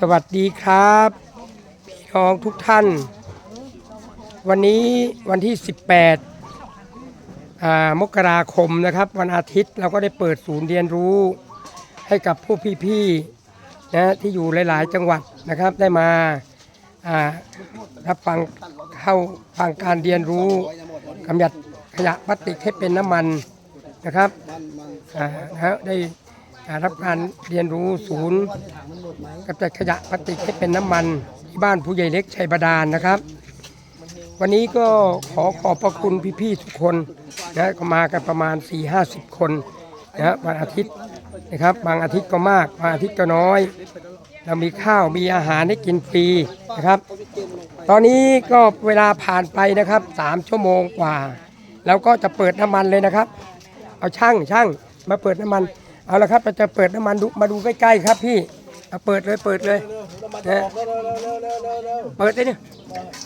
สวัสดีครับ พี่น้องทุกท่าน วันนี้วันที่ 18 มกราคมนะครับ วันอาทิตย์เราก็ได้เปิดศูนย์เรียนรู้ให้กับผู้พี่ๆนะที่อยู่หลายๆ จังหวัดนะครับได้มารับฟังเข้าฟังการเรียนรู้กำจัดขยะพลาสติกให้เป็นน้ำมันนะครับนะได้ รับการเรียนรู้ศูนย์กำจัดขยะพลาสติกให้เป็นน้ำมันที่บ้านผู้ใหญ่เล็กชัยบาดาลนะครับ วันนี้ก็ขอขอบพระคุณพี่ๆทุกคนนะก็มากันประมาณ 4-50 คนนะวันอาทิตย์นะครับบางอาทิตย์ก็มากบางอาทิตย์ก็น้อย เรามีข้าวมีอาหารให้กินฟรีนะครับ ตอนนี้ก็เวลาผ่านไปนะครับ3ชั่วโมงกว่าเราก็จะเปิดน้ำมันเลยนะครับ เอาช่างช่างมาเปิดน้ำมัน เอาละครับเราจะเปิดน้ำมันดูมาดูใกล้ๆครับพี่เอาเปิดเลยเปิดเลยนะเปิดเลยเนี่ย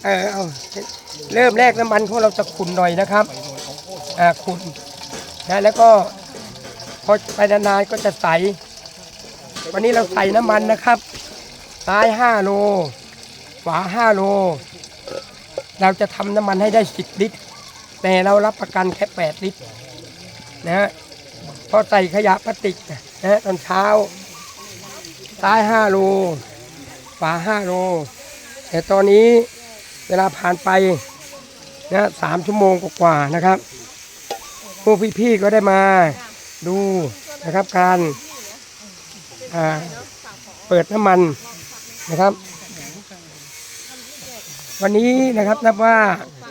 เออเอาเริ่มแรกน้ำมันของเราจะขุ่นหน่อยนะครับอ่าขุ่นนะแล้วก็พอไปนานๆก็จะใส วันนี้เราใส่น้ำมันนะครับซ้าย5โลขวา5โล เราจะทำน้ำมันให้ได้ 10 ลิตร แต่เรารับประกันแค่ 8 ลิตรนะฮะ พอใส่ขยะพลาสติกนะตอนเช้า ซ้าย5โลขวา5โล แต่ตอนนี้เวลาผ่านไปนะสามชั่วโมงกว่าๆนะครับ พวกพี่ๆก็ได้มาดูนะครับการอ่าเปิดน้ำมันนะครับ วันนี้นะครับนับว่า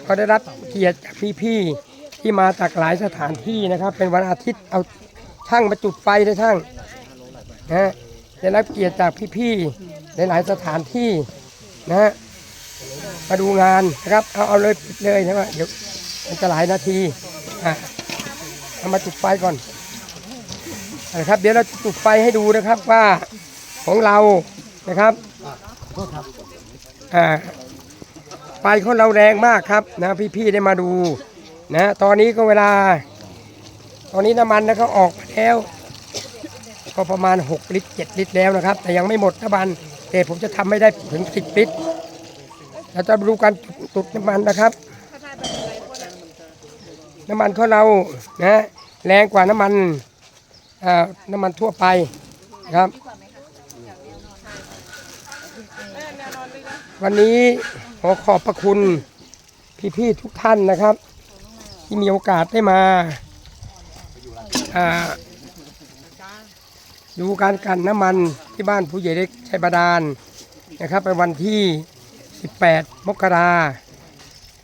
ก็ได้รับเกียรติจากพี่ๆที่มาจากหลายสถานที่นะครับ เป็นวันอาทิตย์เอา ช่างมาจุดไฟเลยช่างนะฮะได้รับเกียรติจากพี่ๆหลายๆสถานที่นะฮะมาดูงานนะครับ เอาเอาเลยปิดเลยนะว่าเดี๋ยวมันจะหลายนาทีอะเอามาจุดไฟก่อนนะครับ เดี๋ยวเราจะจุดไฟให้ดูนะครับว่าของเรานะครับอ่าไฟของเราแรงมากครับนะพี่ๆได้มาดูนะตอนนี้ก็เวลา อนนี้น้ำมันนะเขาออกมาแล้ว ก็ประมาณ 6 ลิตร 7 ลิตรแล้วนะครับ แต่ยังไม่หมดนะบันแต่ผมจะทำไม่ได้ถึง 10 ลิตรเราจะดูการตุดน้ำมันนะครับ น้ำมันของเรานะแรงกว่าน้ำมันน้ำมันทั่วไปนะครับ วันนี้ขอขอบพระคุณพี่ๆทุกท่านนะครับ ที่มีโอกาสได้มา ดูการกันน้ำมันที่บ้านผู้ใหญ่เล็กชัยบาดาลนะครับในวันที่ 18 มกรา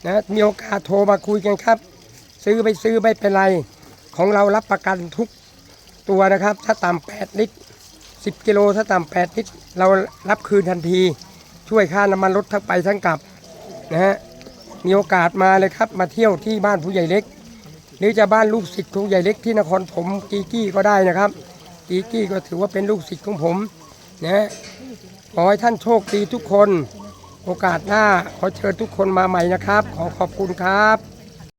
นะมีโอกาสโทรมาคุยกันครับ ซื้อไปซื้อไม่เป็นไร ของเรารับประกันทุกตัวนะครับ ถ้าต่ำ8ลิตร 10 กิโลถ้าต่ำ8ลิตร เรารับคืนทันที ช่วยค่าน้ำมันรถทั้งไปทั้งกลับนะฮะมีโอกาสมาเลยครับมาเที่ยวที่บ้านผู้ใหญ่เล็ก หรือจะบ้านลูกศิษย์ครูใหญ่เล็กที่นครผมกีกี้ก็ได้นะครับ กีกี้ก็ถือว่าเป็นลูกศิษย์ของผมนะขอให้ท่านโชคดีทุกคน โอกาสหน้าขอเชิญทุกคนมาใหม่นะครับ ขอขอบคุณครับ